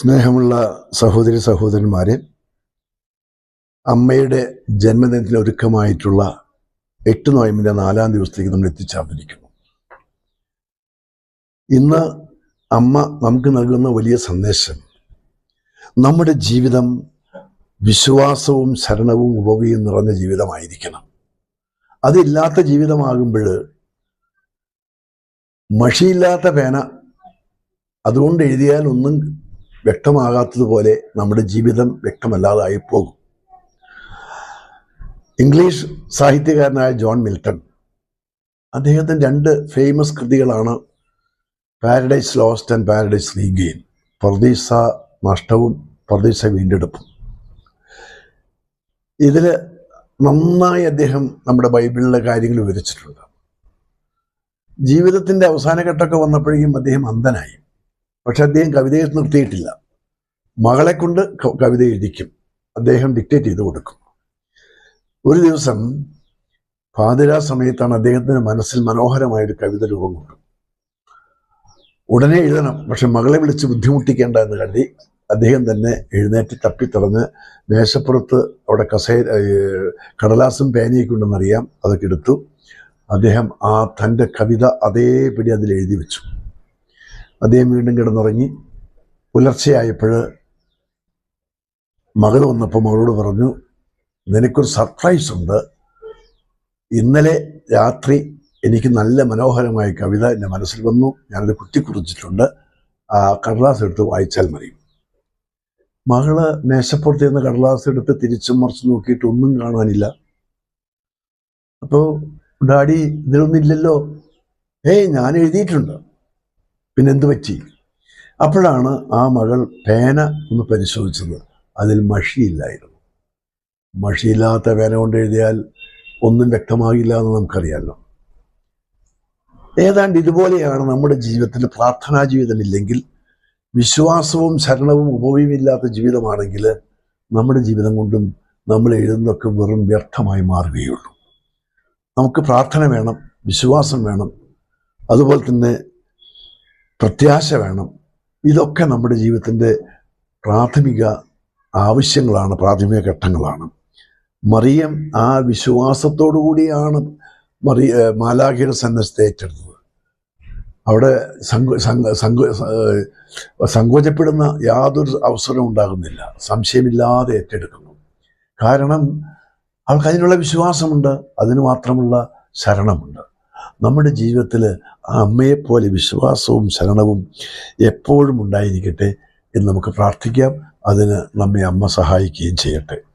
സ്നേഹമുള്ള സഹോദരി സഹോദരന്മാരെ അമ്മയുടെ ജന്മദിനത്തിന് ഒരുക്കമായിട്ടുള്ള എട്ട് നോയമ്പിന്റെ നാലാം ദിവസത്തേക്ക് നമ്മൾ എത്തിച്ചേർന്നിരിക്കുന്നു. ഇന്ന് അമ്മ നമുക്ക് നൽകുന്ന വലിയ സന്ദേശം നമ്മുടെ ജീവിതം വിശ്വാസവും ശരണവും ഉപവിയും നിറഞ്ഞ ജീവിതമായിരിക്കണം. അതില്ലാത്ത ജീവിതമാകുമ്പോൾ മഷിയില്ലാത്ത പേന അതുകൊണ്ട് എഴുതിയാൽ ഒന്നും വ്യക്തമാകാത്തതുപോലെ നമ്മുടെ ജീവിതം വ്യക്തമല്ലാതായി പോകും. ഇംഗ്ലീഷ് സാഹിത്യകാരനായ ജോൺ മിൽട്ടൺ അദ്ദേഹത്തിന്റെ രണ്ട് famous കൃതികളാണ് Paradise Lost and Paradise Regain പ്രതീക്ഷ നഷ്ടവും പ്രതീക്ഷ വീണ്ടെടുപ്പും. ഇതിൽ നന്നായി അദ്ദേഹം നമ്മുടെ ബൈബിളിലെ കാര്യങ്ങൾ വിവരിച്ചിട്ടുണ്ട്. ജീവിതത്തിന്റെ അവസാന ഘട്ടമൊക്കെ വന്നപ്പോഴേക്കും അദ്ദേഹം അന്ധനായി. പക്ഷെ അദ്ദേഹം കവിതയെ നിർത്തിയിട്ടില്ല. മകളെ കൊണ്ട് കവിത എഴുതിക്കും. അദ്ദേഹം ഡിക്റ്റേറ്റ് ചെയ്ത് കൊടുക്കും. ഒരു ദിവസം പാതിരാ സമയത്താണ് അദ്ദേഹത്തിന്റെ മനസ്സിൽ മനോഹരമായൊരു കവിത രൂപം കൊണ്ടു. ഉടനെ എഴുതണം. പക്ഷെ മകളെ വിളിച്ച് ബുദ്ധിമുട്ടിക്കേണ്ട എന്ന് കരുതി അദ്ദേഹം തന്നെ എഴുന്നേറ്റ് തപ്പിത്തളഞ്ഞ് മേശപ്പുറത്ത് അവിടെ കസേ ഏഹ് കടലാസും പേനയൊക്കെ ഉണ്ടെന്നറിയാം. അതൊക്കെ എടുത്തു. അദ്ദേഹം ആ തന്റെ കവിത അതേപടി അതിൽ എഴുതി വെച്ചു. അദ്ദേഹം വീണ്ടും കിടന്നുറങ്ങി. പുലർച്ചെയായപ്പോൾ മകൾ വന്നപ്പോൾ മകളോട് പറഞ്ഞു നിനക്കൊരു സർപ്രൈസ് ഉണ്ട്. ഇന്നലെ രാത്രി എനിക്ക് നല്ല മനോഹരമായ കവിത എന്റെ മനസ്സിൽ വന്നു. ഞാനത് കുത്തിക്കുറിച്ചിട്ടുണ്ട്. ആ കടലാസ് എടുത്ത് വായിച്ചാൽ മതി. മകൾ മേശപ്പുറത്ത് നിന്ന് കടലാസ് എടുത്ത് തിരിച്ചും മറിച്ച് നോക്കിയിട്ട് ഒന്നും കാണാനില്ല. അപ്പോൾ ഡാഡി ഇതിലൊന്നും ഇല്ലല്ലോ. ഏയ് ഞാൻ എഴുതിയിട്ടുണ്ട്. പിന്നെ എന്ത് പറ്റി? അപ്പോഴാണ് ആ മകൾ പേന ഒന്ന് പരിശോധിച്ചത്. അതിൽ മഷിയില്ലായിരുന്നു. മഷിയില്ലാത്ത പേന കൊണ്ട് എഴുതിയാൽ ഒന്നും വ്യക്തമാകില്ല എന്ന് നമുക്കറിയാമല്ലോ ഏതാണ്ട് ഇതുപോലെയാണ് നമ്മുടെ ജീവിതത്തിൽ പ്രാർത്ഥനാ ജീവിതമില്ലെങ്കിൽ വിശ്വാസവും ശരണവും ഉപവിയുമില്ലാത്ത ജീവിതമാണെങ്കിൽ നമ്മുടെ ജീവിതം കൊണ്ടും നമ്മൾ എഴുതുന്നതൊക്കെ വെറും വ്യർത്ഥമായി മാറുകയുള്ളൂ. നമുക്ക് പ്രാർത്ഥന വേണം വിശ്വാസം വേണം. അതുപോലെ തന്നെ പ്രത്യാശ വേണം. ഇതൊക്കെ നമ്മുടെ ജീവിതത്തിന്റെ പ്രാഥമിക ആവശ്യങ്ങളാണ് പ്രാഥമിക ഘട്ടങ്ങളാണ്. മറിയം ആ വിശ്വാസത്തോടു കൂടിയാണ് മറി മാലാഖിയുടെ സന്ദേശത്തെ ഏറ്റെടുത്തത്. അവിടെ സങ്കോചപ്പെടുന്ന യാതൊരു അവസരവും ഉണ്ടാകുന്നില്ല. സംശയമില്ലാതെ ഏറ്റെടുക്കുന്നു. കാരണം അവൾക്ക് അതിനുള്ള വിശ്വാസമുണ്ട് അതിന് മാത്രമുള്ള ശരണമുണ്ട്. നമ്മുടെ ജീവിതത്തിൽ ആ അമ്മയെപ്പോലെ വിശ്വാസവും ശരണവും എപ്പോഴും ഉണ്ടായിരിക്കട്ടെ എന്ന് നമുക്ക് പ്രാർത്ഥിക്കാം. അതിന് നമ്മെ അമ്മ സഹായിക്കുകയും ചെയ്യട്ടെ.